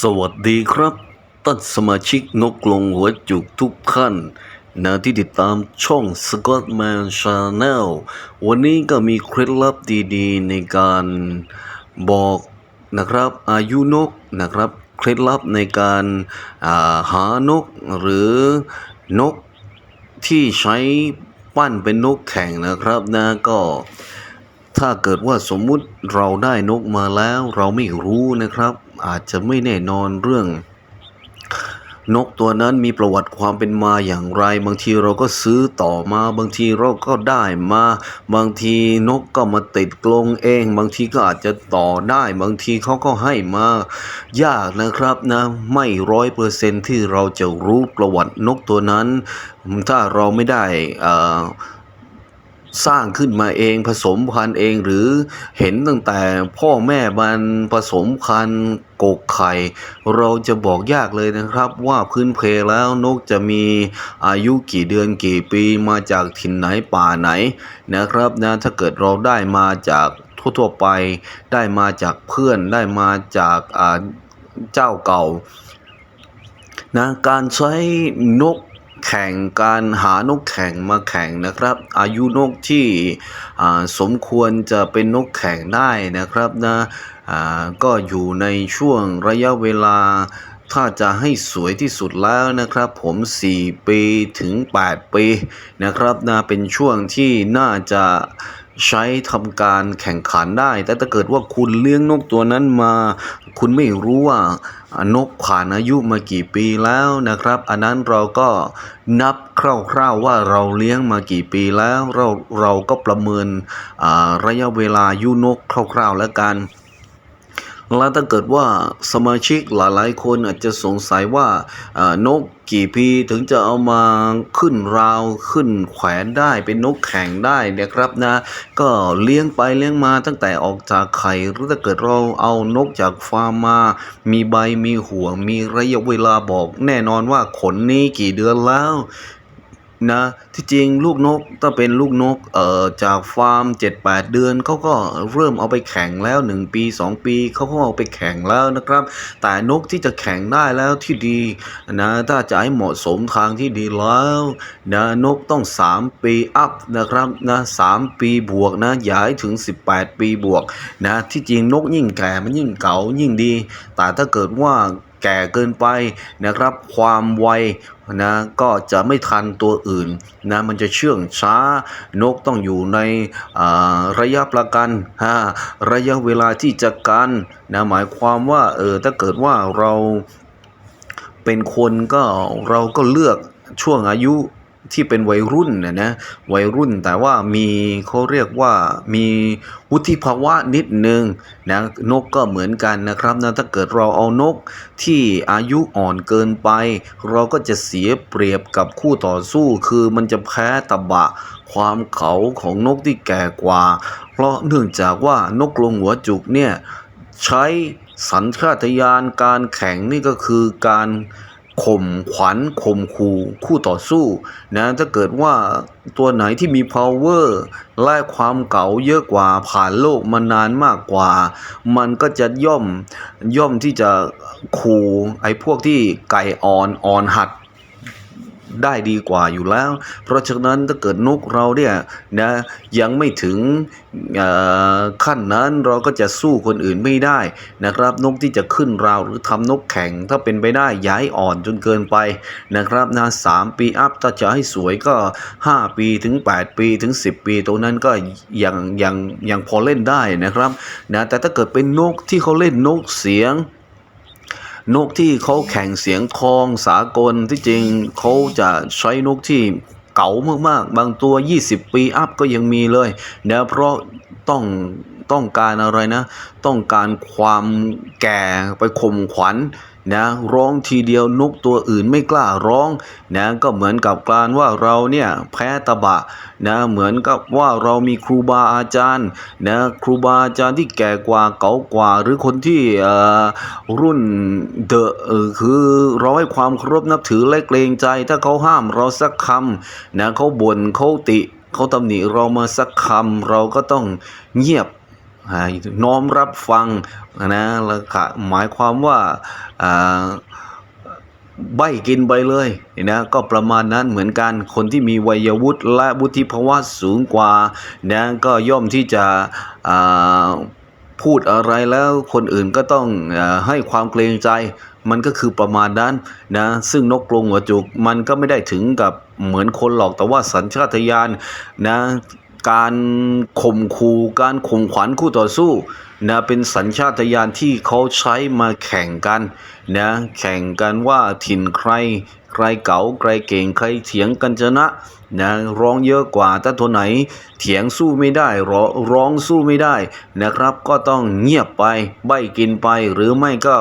สวัสดีครับท่านสมาชิกนกลงหัวจุกทุกท่านนะที่ติดตามช่อง Scottman Channel วันนี้ก็มีเคล็ดลับดีๆ ในการบอกนะครับอายุนกนะครับ เคล็ดลับในการาหานกหรือนกที่ใช้ปั้นเป็นนกแข่งนะครับนะก็ถ้าเกิดว่าสมมุติเราได้นกมาแล้วเราไม่รู้นะครับ อาจจะไม่แน่นอนเรื่อง นกตัวนั้นมีประวัติความเป็นมาอย่างไร บางทีเราก็ซื้อต่อมา บางทีเราก็ได้มา บางทีนกก็มาติดกรงเอง บางทีก็อาจจะต่อได้ บางทีเขาก็ให้มายากนะครับนะ ไม่ร้อยเปอร์เซนที่เราจะรู้ประวัตินกตัวนั้น ถ้าเราไม่ได้อ่อ สร้างขึ้นมาเองผสมพันธุ์เองหรือเห็นตั้งแต่พ่อแม่มันผสมพันธุ์กกไข่ เราจะบอกยากเลยนะครับ ว่าพื้นเพแล้วนกจะมีอายุกี่เดือนกี่ปีมาจากถิ่นไหนป่าไหนนะครับนะถ้าเกิดเราได้มาจากทั่วๆไป ได้มาจากเพื่อนได้มาจากเจ้าเก่านะการใช้นก แข่งการหานกแข่งมาแข่งนะครับ อายุนกที่สมควรจะเป็นนกแข่งได้นะครับนะก็อยู่ในช่วงระยะเวลา ถ้าจะให้สวยที่สุดแล้วนะครับ ผม 4 ปีถึง 8 ปีนะครับนะเป็นช่วงที่น่าจะใช้ทำการแข่งขันได้ แต่ถ้าเกิดว่าคุณเลี้ยงนกตัวนั้นมา คุณไม่รู้ว่า นกผ่านอายุมากี่ปีแล้วนะครับ อันนั้นเราก็นับคร่าวๆว่าเราเลี้ยงมากี่ปีแล้วเราเราก็ประเมินระยะเวลาอายุนกคร่าวๆแล้วกัน แล้วถ้าเกิดว่าสมาชิกหลายๆ คนอาจจะสงสัยว่านกกี่ปีถึงจะเอามาขึ้นราวขึ้นแขวนได้เป็นนกแข่งได้เนี่ยครับนะ ก็เลี้ยงไปเลี้ยงมาตั้งแต่ออกจากไข่หรือถ้าเกิดเราเอานกจากฟาร์มมา มีใบมีหัวมีระยะเวลาบอก แน่นอนว่าขนนี้กี่เดือนแล้ว นะ ที่จริงลูกนกถ้าเป็นลูกนกเอ่อจากฟาร์ม 7-8 เดือนเขาก็เริ่มเอาไปแข่งแล้ว 1 ปี 2 ปีเขาก็เอาไปแข่งแล้วนะครับ แต่นกที่จะแข่งได้แล้วที่ดีนะถ้าจะให้เหมาะสมทางที่ดีแล้วนะนกต้อง 3 ปีอัพนะครับนะ3ปีบวกนะอย่าให้ถึง 18 ปีบวกนะที่จริงนกยิ่งแก่มันยิ่งเก่ายิ่งดี แต่ถ้าเกิดว่า แก่เกินไปนะครับ ความไวนะก็จะไม่ทันตัวอื่นนะมันจะเชื่องช้านกต้องอยู่ในระยะประกันฮะระยะเวลาที่จะกันนะหมายความว่าเออถ้าเกิดว่าเราเป็นคนก็เราก็เลือกช่วงอายุ ที่เป็นวัยรุ่นนะนะวัยรุ่นแต่ว่ามีเขาเรียกว่ามีวุฒิภาวะนิดนึงนะนกก็เหมือนกันนะครับนะถ้าเกิดเราเอานกที่อายุอ่อนเกินไป เราก็จะเสียเปรียบกับคู่ต่อสู้ คือมันจะแพ้ตะบะความเขาของนกที่แก่กว่า เพราะเนื่องจากว่านกลงหัวจุกเนี่ยใช้สัญชาตญาณการแข่งนี่ก็คือการ ข่มขวัญข่มขู่คู่ต่อสู้นะถ้าเกิดว่าตัวไหนที่มี power และความเก่าเยอะกว่าผ่านโลกมานานมากกว่า มันก็จะย่อมย่อมที่จะขู่ไอ้พวกที่ไก่อ่อนอ่อนหัด ได้ดีกว่าอยู่แล้ว เพราะฉะนั้นถ้าเกิดนกเราเนี่ยนะยังไม่ถึงขั้นนั้นเราก็จะสู้คนอื่นไม่ได้นะครับ นกที่จะขึ้นราวหรือทำนกแข่งถ้าเป็นไปได้ย้ายอ่อนจนเกินไปนะครับนะสามปีอัพถ้าจะให้สวยก็ 5 ปีถึง 8 ปีถึง 10 ปีตรงนั้นก็ยังยังยังพอเล่นได้นะครับนะแต่ถ้าเกิดเป็นนกที่เขาเล่นนกเสียง นกที่เขาแข่งเสียงคองสากลที่จริงเขาจะใช้นกที่เก่ามากๆ บางตัว 20 ปีอัพก็ยังมีเลยนะเพราะต้องต้องการอะไรนะ ต้องการความแก่ไปข่มขวัญ นะร้องทีเดียวนกตัวอื่นไม่กล้าร้องนะก็เหมือนกับการว่าเราเนี่ยแพ้ตะบะนะเหมือนกับว่าเรามีครูบาอาจารย์นะครูบาอาจารย์ที่แก่กว่าเก่ากว่า หรือคนที่เอ่อรุ่นเดอะคือเราให้ความเคารพนับถือและเกรงใจ ถ้าเขาห้ามเราสักคำนะเขาบ่นเขาติเขาตำหนิเรามาสักคำเราก็ต้องเงียบน้อมรับฟังนะแล้วก็หมายความว่า ใบกินไปเลยนะก็ประมาณนั้นเหมือนกันคนที่มีวัยวุฒิและวุฒิภาวะสูงกว่านะก็ย่อมที่จะพูดอะไรแล้วคนอื่นก็ต้องอให้ความเกรงใจ มันก็คือประมาณนั้นนะซึ่งนกกรงหัวจุกมันก็ไม่ได้ถึงกับเหมือนคนหรอกแต่ว่าสัญชาตญาณนะการข่มขู่การข่มขวัญคู่ต่อสู้ นะเป็นสัญชาตญาณที่เขาใช้มาแข่งกันนะแข่งกันว่าถิ่นใคร ใครเก๋าใครเก่งใครเถียงกันชนะนะร้องเยอะกว่าถ้าตัวไหนเถียงสู้ไม่ได้ร้อร้องสู้ไม่ได้นะครับ ก็ต้องเงียบไปใบกินไป หรือไม่ก็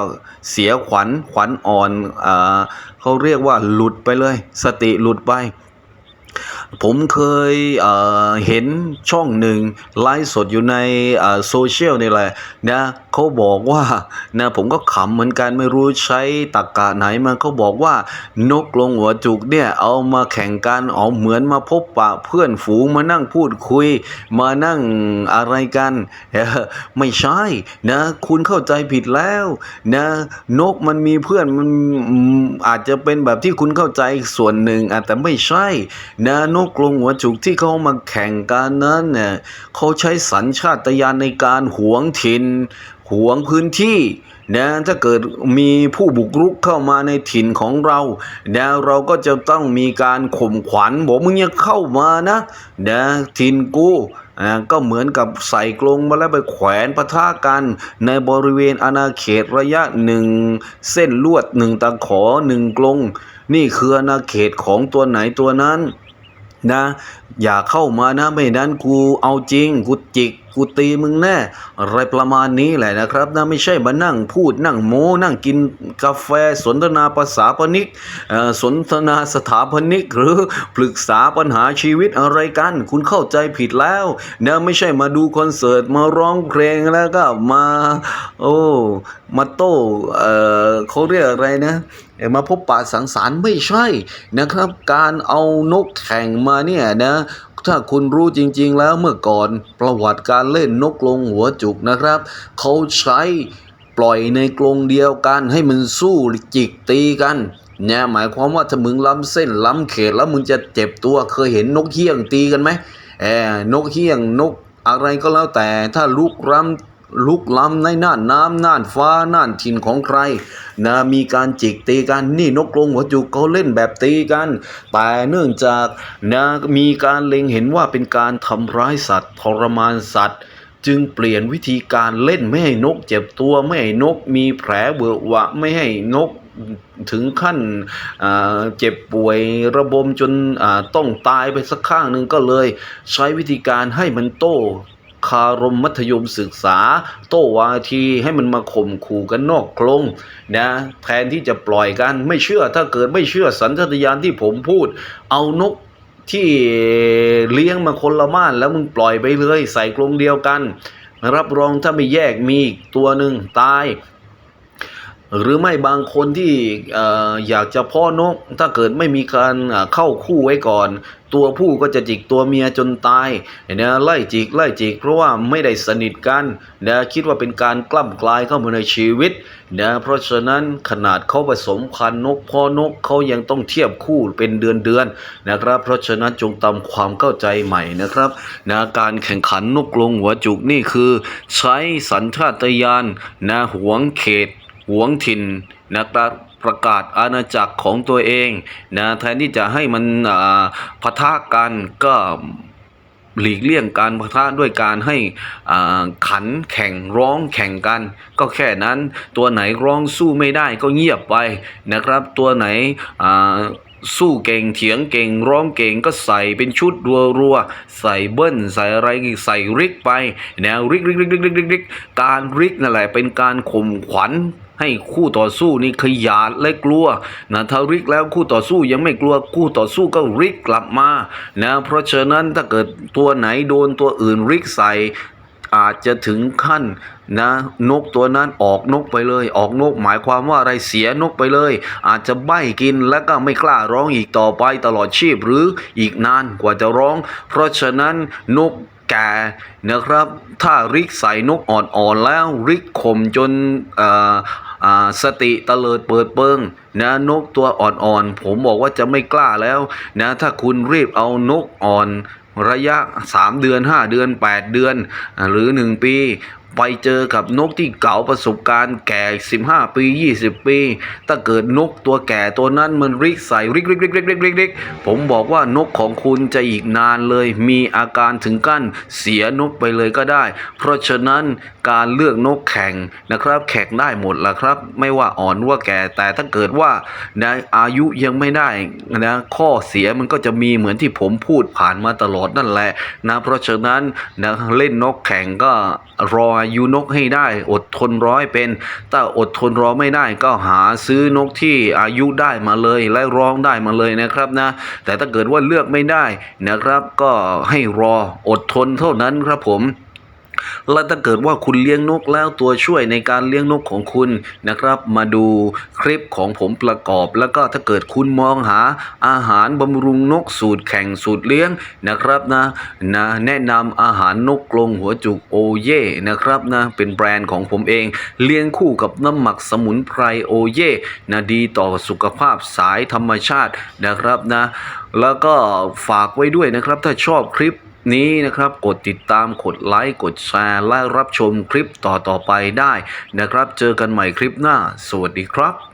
เสียขวัญขวัญอ่อนอ่าเขาเรียกว่าหลุดไปเลย สติหลุดไป ผมเคยเเห็นช่องหนึ่งไลฟ์สดอยู่ในโซเชียลนี่แหละนะเขาบอกว่านะผมก็ขำเหมือนกันไม่รู้ใช้ตรกกะไหนมาเขาบอกว่านกลงหัวจุกเนี่ยเอามาแข่งกันเอาเหมือนมาพบปะเพื่อนฝูงมานั่งพูดคุย มานั่งอะไรกันไม่ใช่นะคุณเข้าใจผิดแล้วนะนกมันมีเพื่อนมันอาจจะเป็นแบบที่คุณเข้าใจส่วนหนึ่งอาจแต่ไม่ใช่นะนกกรงหัวจุกที่เขามาแข่งกันนั้นเนี่ยเขาใช้สัญชาตญาณในการหวงถิ่นหวงพื้นที่นะถ้าเกิดมีผู้บุกรุกเข้ามาในถิ่นของเรานะเราก็จะต้องมีการข่มขวัญบอกมึงอย่าเข้ามานะนะถิ่นกูนะก็เหมือนกับใส่กรงมาแล้วไปแขวนปะทะกันในบริเวณอาณาเขตระยะหนึ่งเส้นลวดหนึ่งตะขอหนึ่งกรงนี่คืออาณาเขตของตัวไหนตัวนั้น นะ อย่าเข้ามานะไม่นั้นกูเอาจริงกูจิกกูตีมึงแน่อะไรประมาณนี้แหละนะครับนะไม่ใช่มานั่งพูดนั่งโม้นั่งกินกาแฟสนทนาภาษาปนิกสนทนาสถาปนิก หรือปรึกษาปัญหาชีวิตอะไรกัน คุณเข้าใจผิดแล้วนะไม่ใช่มาดูคอนเสิร์ตมาร้องเพลงแล้วก็มา โอ้มาโต้เขาเรียกอะไรนะ มาพบปะสังสรรค์ไม่ใช่นะครับ การเอานกแข่งมาเนี่ยนะถ้าคุณรู้จริง ๆ แล้วเมื่อก่อนประวัติการเล่นนกลงหัวจุกนะครับ เขาใช้ปล่อยในกรงเดียวกันให้มันสู้จิกตีกันเนี่ยหมายความว่าถ้ามึงล้ำเส้นล้ำเขตแล้วมึงจะเจ็บตัวเคยเห็นนกเฮี้ยงตีกันไหมแอนกเฮี้ยงนกอะไรก็แล้วแต่ถ้าลุกล้ำ ลุกล้ำในน่านน้ำน่านฟ้าน่านถิ่นของใครนะมีการจิกตีกันนี่นกกรงหัวจุกเขาเล่นแบบตีกัน แต่เนื่องจากนะมีการเล็งเห็นว่าเป็นการทำร้ายสัตว์ทรมานสัตว์ จึงเปลี่ยนวิธีการเล่นไม่ให้นกเจ็บตัวไม่ให้นกมีแผลเบอะหวะไม่ให้นกถึงขั้นเจ็บป่วยระบมจนต้องตายไปสักข้างหนึ่งก็เลย ใช้วิธีการให้มันโต คารมมัธยมศึกษา โต้วาทีให้มันมาข่มขู่กันนอกกรงนะแทนที่จะปล่อยกันไม่เชื่อถ้าเกิดไม่เชื่อสัญชาตญาณที่ผมพูด เอานกที่เลี้ยงมาคนละม่านแล้วมึงปล่อยไปเลย ใส่กรงเดียวกัน รับรองถ้าไม่แยกมีตัวหนึ่งตาย หรือไม่บางคนที่อยากจะพ่อนก ถ้าเกิดไม่มีการเข้าคู่ไว้ก่อน ตัวผู้ก็จะจิกตัวเมียจนตายเนะไล่จิกไล่จิก เพราะว่าไม่ได้สนิทกันนะคิดว่าเป็นการกล้ำกลายเข้ามาในชีวิตนะเพราะฉะนั้นขนาดเขาผสมพันธุ์นกพ่อนกเขายังต้องเทียบคู่เป็นเดือนเดือนนะครับ เพราะฉะนั้นจงตามความเข้าใจใหม่นะครับนะการแข่งขันนกลงหัวจุกนี่คือ ใช้สัญชาตญาณนะหวงเขต หวงถิ่นนะครับประกาศอาณาจักรของตัวเองนะแทนที่จะให้มันอ่าปะทะกันก็หลีกเลี่ยงการปะทะด้วยการให้ขันแข่งร้องแข่งกัน ก็แค่นั้นตัวไหนร้องสู้ไม่ได้ก็เงียบไปนะครับ ตัวไหนสู้เก่งเถียงเก่งร้องเก่งก็ใส่เป็นชุดรัวๆใส่เบิ้ลใส่อะไรใส่ริกไปแนวริกริกริกริกริกริกริกการริกนั่นแหละเป็นการข่มขวัญ ให้คู่ต่อสู้นี่ขยาดและกลัวนะถ้าริกแล้วคู่ต่อสู้ยังไม่กลัวคู่ต่อสู้ก็ริกกลับมานะเพราะฉะนั้นถ้าเกิดตัวไหนโดนตัวอื่นริกใส่อาจจะถึงขั้นนะนกตัวนั้นออกนกไปเลย ออกนกหมายความว่าอะไรเสียนกไปเลย อาจจะใบ้กินแล้วก็ไม่กล้าร้องอีกต่อไปตลอดชีพหรืออีกนานกว่าจะร้อง เพราะฉะนั้นนกแก่นะครับ ถ้าริกใส่นกอ่อนๆแล้วริกข่มจนเอ่ออ่า สติเตลิดเปิดเปิงนะนกตัวอ่อนๆ ผมบอกว่าจะไม่กล้าแล้วนะถ้าคุณรีบเอานกอ่อนระยะ 3 เดือน 5 เดือน 8 เดือน หรือ 1 ปี ไปเจอกับนกที่เก่าประสบการณ์แก่ 15 ปี 20 ปี ถ้าเกิดนกตัวแก่ตัวนั้นมันริกใส่ริกริกริกริกริกริกริกผมบอกว่านกของคุณจะอีกนานเลย มีอาการถึงกั้นเสียนกไปเลยก็ได้ เพราะฉะนั้นการเลือกนกแข่งนะครับ แข่งได้หมดละครับ ไม่ว่าอ่อนว่าแก่แต่ถ้าเกิดว่านอายุยังไม่ได้นะข้อเสียมันก็จะมีเหมือนที่ผมพูดผ่านมาตลอดนั่นแหละนะเพราะฉะนั้นนะเล่นนกแข่งก็รออายุนกให้ได้ อดทนร้อยเป็น ถ้าอดทนรอไม่ได้ก็หาซื้อนกที่อายุได้มาเลยและร้องได้มาเลยนะครับนะ แต่ถ้าเกิดว่าเลือกไม่ได้นะครับ ก็ให้รออดทนเท่านั้นครับผม และถ้าเกิดว่าคุณเลี้ยงนกแล้วตัวช่วยในการเลี้ยงนกของคุณนะครับ มาดูคลิปของผมประกอบ แล้วก็ถ้าเกิดคุณมองหาอาหารบำรุงนกสูตรแข่งสูตรเลี้ยงนะครับนะนะแนะนำอาหารนกกรงหัวจุกโอเย่นะครับนะเป็นแบรนด์ของผมเอง เลี้ยงคู่กับน้ำหมักสมุนไพรโอเย่นะดีต่อสุขภาพสายธรรมชาตินะครับนะ แล้วก็ฝากไว้ด้วยนะครับ ถ้าชอบคลิป นี้นะครับ กดติดตามกดไลค์กดแชร์ และรับชมคลิปต่อๆไปได้นะครับ เจอกันใหม่คลิปหน้า สวัสดีครับ